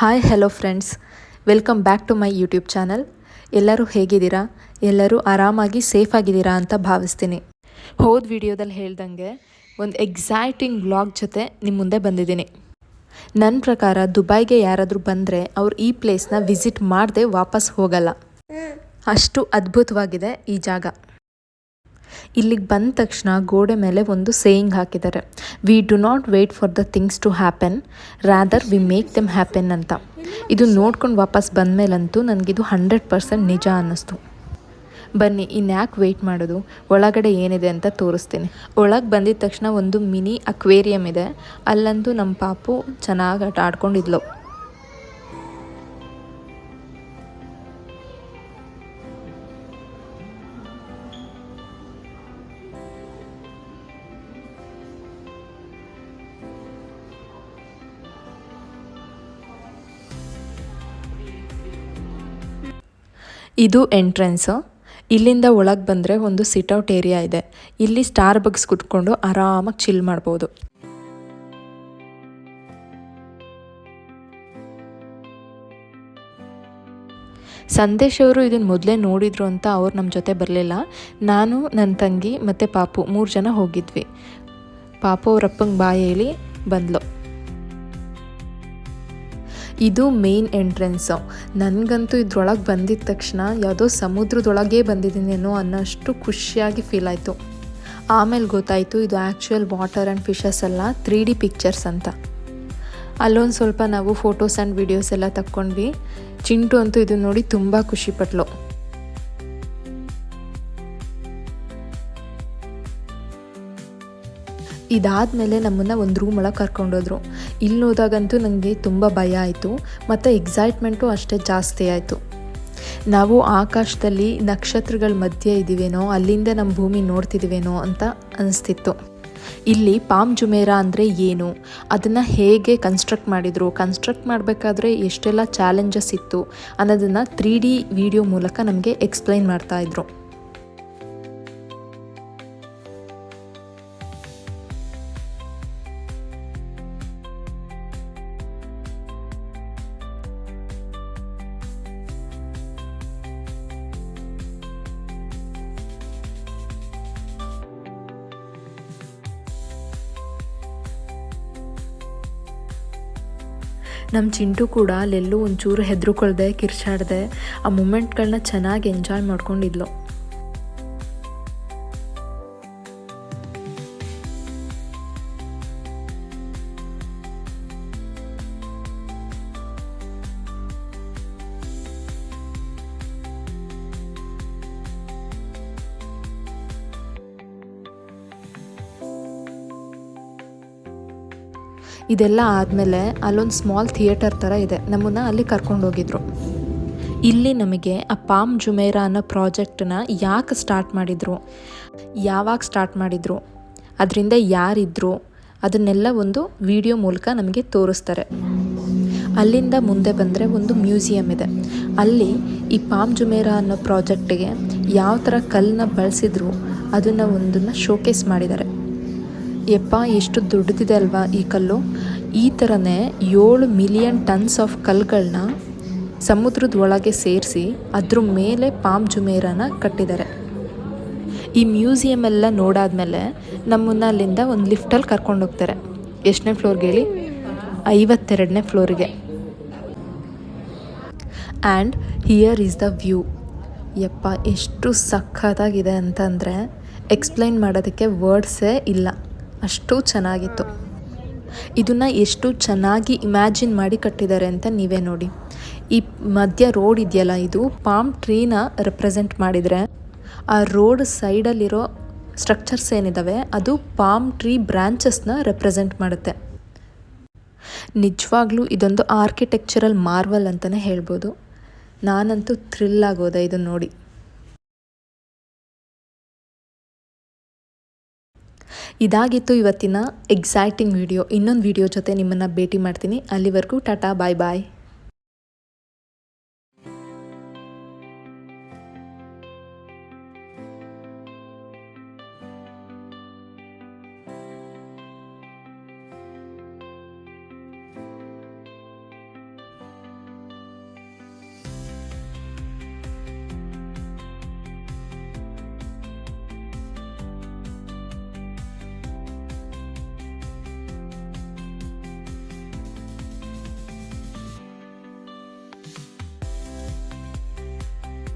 Hi hello friends welcome back to my YouTube channel ಎಲ್ಲರೂ ಹೇಗಿದ್ದೀರಾ? ಎಲ್ಲರೂ ಆರಾಮಾಗಿ ಸೇಫ್ ಆಗಿದ್ದೀರಾ ಅಂತ ಭಾವಿಸ್ತೀನಿ. ಹೋದ ವಿಡಿಯೋದಲ್ಲಿ ಹೇಳ್ದಂಗೆ ಒಂದು ಎಕ್ಸೈಟಿಂಗ್ ಬ್ಲಾಗ್ ಜೊತೆ ನಿಮ್ಮ ಮುಂದೆ ಬಂದಿದ್ದೀನಿ. ನನ್ನ ಪ್ರಕಾರ ದುಬೈಗೆ ಯಾರಾದರೂ ಬಂದರೆ ಅವ್ರು ಈ ಪ್ಲೇಸ್ನ ವಿಸಿಟ್ ಮಾಡದೆ ವಾಪಸ್ ಹೋಗಲ್ಲ. ಅಷ್ಟು ಅದ್ಭುತವಾಗಿದೆ ಈ ಜಾಗ. ಇಲ್ಲಿಗೆ ಬಂದ ತಕ್ಷಣ ಗೋಡೆ ಮೇಲೆ ಒಂದು ಸೇಯಿಂಗ್ ಹಾಕಿದ್ದಾರೆ. We do not wait for the things to happen rather we make them happen ಅಂತ. ಇದು ನೋಡ್ಕೊಂಡು ವಾಪಸ್ ಬಂದಮೇಲಂತೂ ನನಗಿದು ಹಂಡ್ರೆಡ್ ಪರ್ಸೆಂಟ್ ನಿಜ ಅನ್ನಿಸ್ತು. ಬನ್ನಿ, ಇನ್ಯಾಕೆ ವೆಯ್ಟ್ ಮಾಡೋದು? ಒಳಗಡೆ ಏನಿದೆ ಅಂತ ತೋರಿಸ್ತೀನಿ. ಒಳಗೆ ಬಂದಿದ ತಕ್ಷಣ ಒಂದು ಮಿನಿ ಅಕ್ವೇರಿಯಂ ಇದೆ. ಅಲ್ಲಂತೂ ನಮ್ಮ ಪಾಪು ಚೆನ್ನಾಗಿ ಆಟ ಆಡ್ಕೊಂಡಿದ್ಲು. ಇದು ಎಂಟ್ರೆನ್ಸು. ಇಲ್ಲಿಂದ ಒಳಗೆ ಬಂದರೆ ಒಂದು ಸಿಟ್ಔಟ್ ಏರಿಯಾ ಇದೆ. ಇಲ್ಲಿ ಸ್ಟಾರ್ ಬಗ್ಸ್ ಕುತ್ಕೊಂಡು ಆರಾಮಾಗಿ ಚಿಲ್ ಮಾಡ್ಬೋದು. ಸಂದೇಶ್ ಅವರು ಇದನ್ನು ಮೊದಲೇ ನೋಡಿದ್ರು ಅಂತ ಅವ್ರು ನಮ್ಮ ಜೊತೆ ಬರಲಿಲ್ಲ. ನಾನು ನನ್ನ ತಂಗಿ ಮತ್ತು ಪಾಪು ಮೂರು ಜನ ಹೋಗಿದ್ವಿ. ಪಾಪು ಅವರಪ್ಪಂಗೆ ಬಾಯಿ ಹೇಳಿ ಬಂದ್ಲು. ಇದು ಮೇನ್ ಎಂಟ್ರೆನ್ಸು. ನನಗಂತೂ ಇದ್ರೊಳಗೆ ಬಂದಿದ್ದ ತಕ್ಷಣ ಯಾವುದೋ ಸಮುದ್ರದೊಳಗೆ ಬಂದಿದ್ದೀನೇನೋ ಅನ್ನೋಷ್ಟು ಖುಷಿಯಾಗಿ ಫೀಲ್ ಆಯಿತು. ಆಮೇಲೆ ಗೊತ್ತಾಯಿತು ಇದು ಆ್ಯಕ್ಚುಯಲ್ ವಾಟರ್ ಆ್ಯಂಡ್ ಫಿಶಸ್ ಅಲ್ಲ ತ್ರೀ ಡಿ ಪಿಕ್ಚರ್ಸ್ ಅಂತ. ಅಲ್ಲೊಂದು ಸ್ವಲ್ಪ ನಾವು ಫೋಟೋಸ್ ಆ್ಯಂಡ್ ವಿಡಿಯೋಸ್ ಎಲ್ಲ ತಕ್ಕೊಂಡ್ವಿ. ಚಿಂಟು ಅಂತೂ ಇದು ನೋಡಿ ತುಂಬ ಖುಷಿಪಟ್ಲು. ಇದಾದಮೇಲೆ ನಮ್ಮನ್ನು ಒಂದು ರೂಮ್ ಒಳಗೆ ಕರ್ಕೊಂಡೋದ್ರು. ಇಲ್ಲಿ ಹೋದಾಗಂತೂ ನನಗೆ ತುಂಬ ಭಯ ಆಯಿತು, ಮತ್ತು ಎಕ್ಸೈಟ್ಮೆಂಟು ಅಷ್ಟೇ ಜಾಸ್ತಿ ಆಯಿತು. ನಾವು ಆಕಾಶದಲ್ಲಿ ನಕ್ಷತ್ರಗಳ ಮಧ್ಯೆ ಇದ್ದೀವೇನೋ, ಅಲ್ಲಿಂದ ನಮ್ಮ ಭೂಮಿ ನೋಡ್ತಿದ್ದೀವೇನೋ ಅಂತ ಅನಿಸ್ತಿತ್ತು. ಇಲ್ಲಿ ಪಾಮ್ ಜುಮೇರಾ ಅಂದರೆ ಏನು? ಅದನ್ನು ಹೇಗೆ ಕನ್ಸ್ಟ್ರಕ್ಟ್ ಮಾಡಿದರು? ಕನ್ಸ್ಟ್ರಕ್ಟ್ ಮಾಡಬೇಕಾದ್ರೆ ಎಷ್ಟೆಲ್ಲ ಚಾಲೆಂಜಸ್ ಇತ್ತು ಅನ್ನೋದನ್ನು ತ್ರೀ ಡಿ ವಿಡಿಯೋ ಮೂಲಕ ನಮಗೆ ಎಕ್ಸ್ಪ್ಲೈನ್ ಮಾಡ್ತಾಯಿದ್ರು ನಮ್ಮ ಚಿಂಟು ಕೂಡ ಅಲ್ಲೆಲ್ಲೂ ಒಂಚೂರು ಹೆದರುಕೊಳ್ದೆ ಕಿರ್ಚಾಡ್ದೆ ಆ ಮೂಮೆಂಟ್ಗಳನ್ನ ಚೆನ್ನಾಗಿ ಎಂಜಾಯ್ ಮಾಡ್ಕೊಂಡಿದ್ಲು. ಇದೆಲ್ಲ ಆದಮೇಲೆ ಅಲ್ಲೊಂದು ಸ್ಮಾಲ್ ಥಿಯೇಟರ್ ಥರ ಇದೆ. ನಮ್ಮನ್ನು ಅಲ್ಲಿ ಕರ್ಕೊಂಡು ಹೋಗಿದ್ರು ಇಲ್ಲಿ ನಮಗೆ ಆ ಪಾಮ್ ಜುಮೇರಾ ಅನ್ನೋ ಪ್ರಾಜೆಕ್ಟನ್ನ ಯಾಕೆ ಸ್ಟಾರ್ಟ್ ಮಾಡಿದರು? ಯಾವಾಗ ಸ್ಟಾರ್ಟ್ ಮಾಡಿದರು? ಅದರಿಂದ ಯಾರಿದ್ರು? ಅದನ್ನೆಲ್ಲ ಒಂದು ವಿಡಿಯೋ ಮೂಲಕ ನಮಗೆ ತೋರಿಸ್ತಾರೆ. ಅಲ್ಲಿಂದ ಮುಂದೆ ಬಂದರೆ ಒಂದು ಮ್ಯೂಸಿಯಂ ಇದೆ. ಅಲ್ಲಿ ಈ ಪಾಮ್ ಜುಮೇರಾ ಅನ್ನೋ ಪ್ರಾಜೆಕ್ಟಿಗೆ ಯಾವ ಥರ ಕಲ್ಲನ್ನ ಬಳಸಿದ್ರು, ಅದನ್ನು ಒಂದನ್ನು ಶೋಕೇಸ್ ಮಾಡಿದ್ದಾರೆ. ಯಪ್ಪ ಎಷ್ಟು ದೊಡ್ಡದಿದೆ ಅಲ್ವಾ ಈ ಕಲ್ಲು? ಈ ಥರನೇ ಏಳು ಮಿಲಿಯನ್ ಟನ್ಸ್ ಆಫ್ ಕಲ್ಲುಗಳನ್ನ ಸಮುದ್ರದ ಒಳಗೆ ಸೇರಿಸಿ ಅದ್ರ ಮೇಲೆ ಪಾಮ್ ಜುಮೇರನ ಕಟ್ಟಿದ್ದಾರೆ ಈ ಮ್ಯೂಸಿಯಮ್ ಎಲ್ಲ ನೋಡಾದ್ಮೇಲೆ ನಮ್ಮನ್ನು ಅಲ್ಲಿಂದ ಒಂದು ಲಿಫ್ಟಲ್ಲಿ ಕರ್ಕೊಂಡು ಹೋಗ್ತಾರೆ. ಎಷ್ಟನೇ ಫ್ಲೋರ್ಗೆ ಹೇಳಿ ಐವತ್ತೆರಡನೇ ಫ್ಲೋರಿಗೆ. And here is the view. ಯಪ್ಪ ಎಷ್ಟು ಸಖತ್ತಾಗಿದೆ ಅಂತಂದರೆ ಎಕ್ಸ್ಪ್ಲೈನ್ ಮಾಡೋದಕ್ಕೆ ವರ್ಡ್ಸೇ ಇಲ್ಲ. ಅಷ್ಟು ಚೆನ್ನಾಗಿತ್ತು. ಇದನ್ನು ಎಷ್ಟು ಚೆನ್ನಾಗಿ ಇಮ್ಯಾಜಿನ್ ಮಾಡಿ ಕಟ್ಟಿದ್ದಾರೆ ಅಂತ ನೀವೇ ನೋಡಿ. ಈ ಮಧ್ಯ ರೋಡ್ ಇದೆಯಲ್ಲ ಇದು, ಪಾಮ್ ಟ್ರೀನ ರೆಪ್ರೆಸೆಂಟ್ ಮಾಡಿದರೆ ಆ ರೋಡ್ ಸೈಡಲ್ಲಿರೋ ಸ್ಟ್ರಕ್ಚರ್ಸ್ ಏನಿದ್ದಾವೆ ಅದು ಪಾಮ್ ಟ್ರೀ ಬ್ರ್ಯಾಂಚಸ್ನ ರೆಪ್ರೆಸೆಂಟ್ ಮಾಡುತ್ತೆ. ನಿಜವಾಗ್ಲೂ ಇದೊಂದು ಆರ್ಕಿಟೆಕ್ಚರಲ್ ಮಾರ್ವಲ್ ಅಂತಲೇ ಹೇಳ್ಬೋದು. ನಾನಂತೂ ಥ್ರಿಲ್ ಆಗೋದೆ ಇದನ್ನು ನೋಡಿ. ಇದಾಗಿತ್ತು ಇವತ್ತಿನ ಎಕ್ಸೈಟಿಂಗ್ ವಿಡಿಯೋ ಇನ್ನೊಂದು ವಿಡಿಯೋ ಜೊತೆ ನಿಮ್ಮನ್ನು ಭೇಟಿ ಮಾಡ್ತೀನಿ. ಅಲ್ಲಿವರೆಗೂ ಟಾಟಾ ಬಾಯ್ ಬಾಯ್